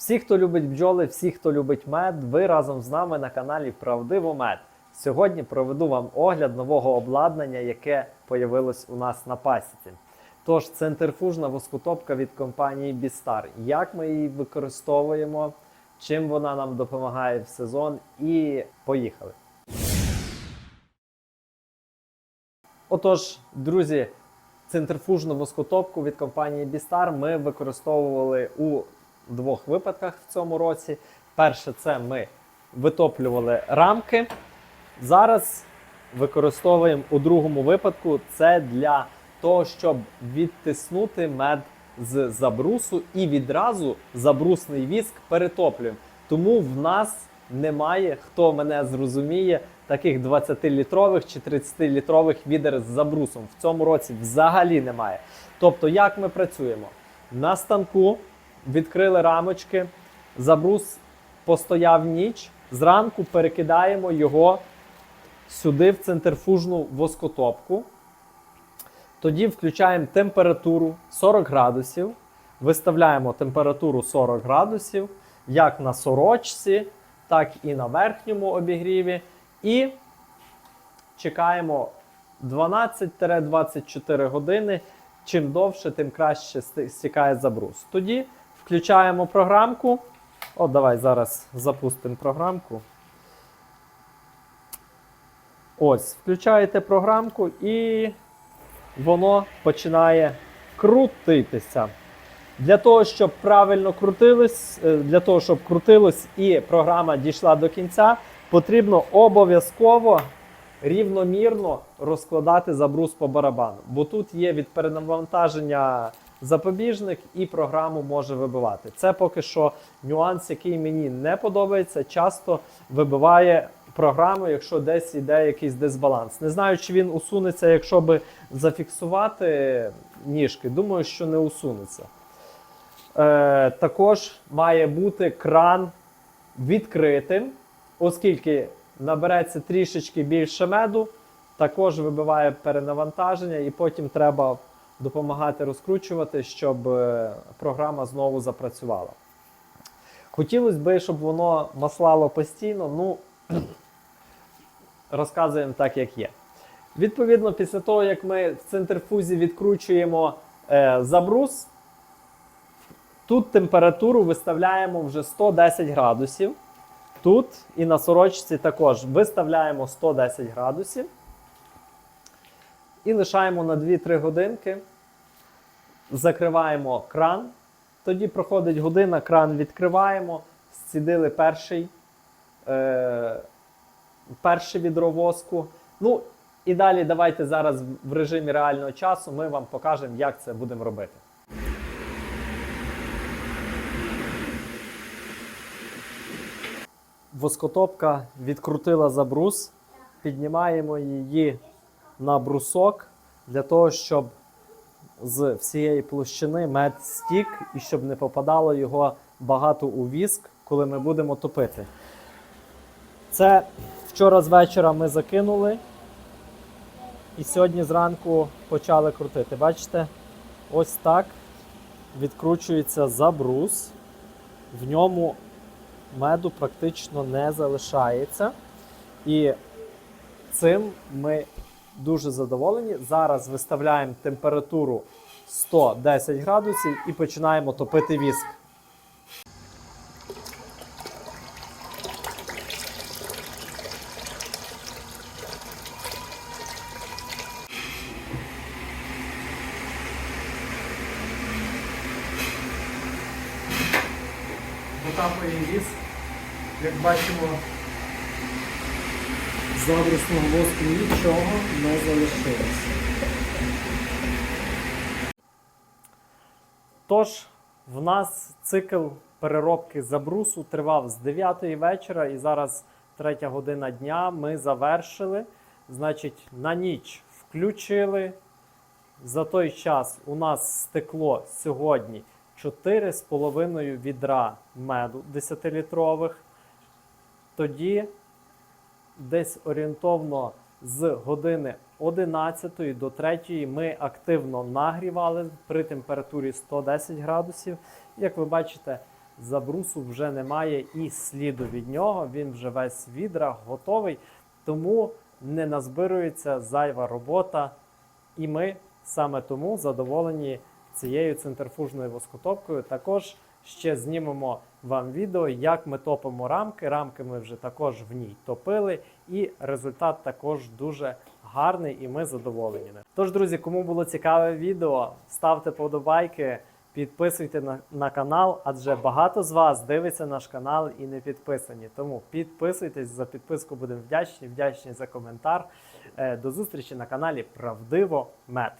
Всі, хто любить бджоли, всі, хто любить мед, ви разом з нами на каналі Правдиво Мед. Сьогодні проведу вам огляд нового обладнання, яке появилось у нас на пасіці. Тож, центрифужна воскотопка від компанії Бістар. Як ми її використовуємо, чим вона нам допомагає в сезон, і поїхали. Отож, друзі, центрифужну воскотопку від компанії Бістар ми використовували у двох випадках в цьому році. Перше, це ми витоплювали рамки. Зараз використовуємо у другому випадку це для того, щоб відтиснути мед з забрусу і відразу забрусний віск перетоплюємо. Тому в нас немає, хто мене зрозуміє, таких 20-літрових чи 30-літрових відер з забрусом. В цьому році взагалі немає. Тобто, як ми працюємо? На станку відкрили рамочки, забрус постояв ніч, зранку перекидаємо його сюди в центрифужну воскотопку. Тоді включаємо температуру 40 градусів, виставляємо температуру 40 градусів, як на сорочці, так і на верхньому обігріві. І чекаємо 12-24 години. Чим довше, тим краще стікає забрус. Тоді включаємо програмку. От, давай зараз запустимо програмку. Ось, включаєте програмку і воно починає крутитися. Для того, щоб правильно крутилось, е, для того, щоб крутилось і програма дійшла до кінця, потрібно обов'язково рівномірно розкладати забрус по барабану. Бо тут є від перенавантаження запобіжник і програму може вибивати. Це поки що нюанс, який мені не подобається. Часто вибиває програму, якщо десь йде якийсь дисбаланс. Не знаю, чи він усунеться, якщо би зафіксувати ніжки. Думаю, що не усунеться. Е, також має бути кран відкритим, оскільки набереться трішечки більше меду, також вибиває перенавантаження, і потім треба допомагати розкручувати, щоб е, програма знову запрацювала. Хотілося б, щоб воно маслало постійно, ну розказуємо так, як є. Відповідно, після того, як ми в центрифузі відкручуємо е, забрус, тут температуру виставляємо вже 110 градусів. Тут і на сорочці також виставляємо 110 градусів. І лишаємо на 2-3 годинки. Закриваємо кран. Тоді проходить година, кран відкриваємо, зцідили перший, е, перше відро воску. Ну, і далі давайте зараз в режимі реального часу ми вам покажемо, як це будемо робити. Воскотопка відкрутила забрус, піднімаємо її на брусок для того, щоб з всієї площини мед стік і щоб не попадало його багато у віск, коли ми будемо топити. Це вчора з вечора ми закинули і сьогодні зранку почали крутити. Бачите, ось так відкручується забрус. В ньому меду практично не залишається. І цим ми дуже задоволені. Зараз виставляємо температуру 110 градусів і починаємо топити віск. Потапує віск. Як бачимо, з забрусного воску нічого не залишилось. Тож, в нас цикл переробки забрусу тривав з 9 вечора і зараз 3 година дня. Ми завершили. Значить, на ніч включили. За той час у нас стекло сьогодні 4,5 відра меду 10-літрових. Тоді десь орієнтовно з години 11 до 3 ми активно нагрівали при температурі 110 градусів. Як ви бачите, забрусу вже немає і сліду від нього. Він вже весь в відрах готовий, тому не назбирується зайва робота. І ми саме тому задоволені цією центрифужною воскотопкою. Також ще знімемо вам відео, як ми топимо рамки. Рамки ми вже також в ній топили, і результат також дуже гарний, і ми задоволені. Тож, друзі, кому було цікаве відео, ставте подобайки. Підписуйте на, на канал, адже багато з вас дивиться наш канал і не підписані. Тому підписуйтесь за підписку, будемо вдячні, вдячні за коментар. Е, До зустрічі на каналі Правдиво Мед.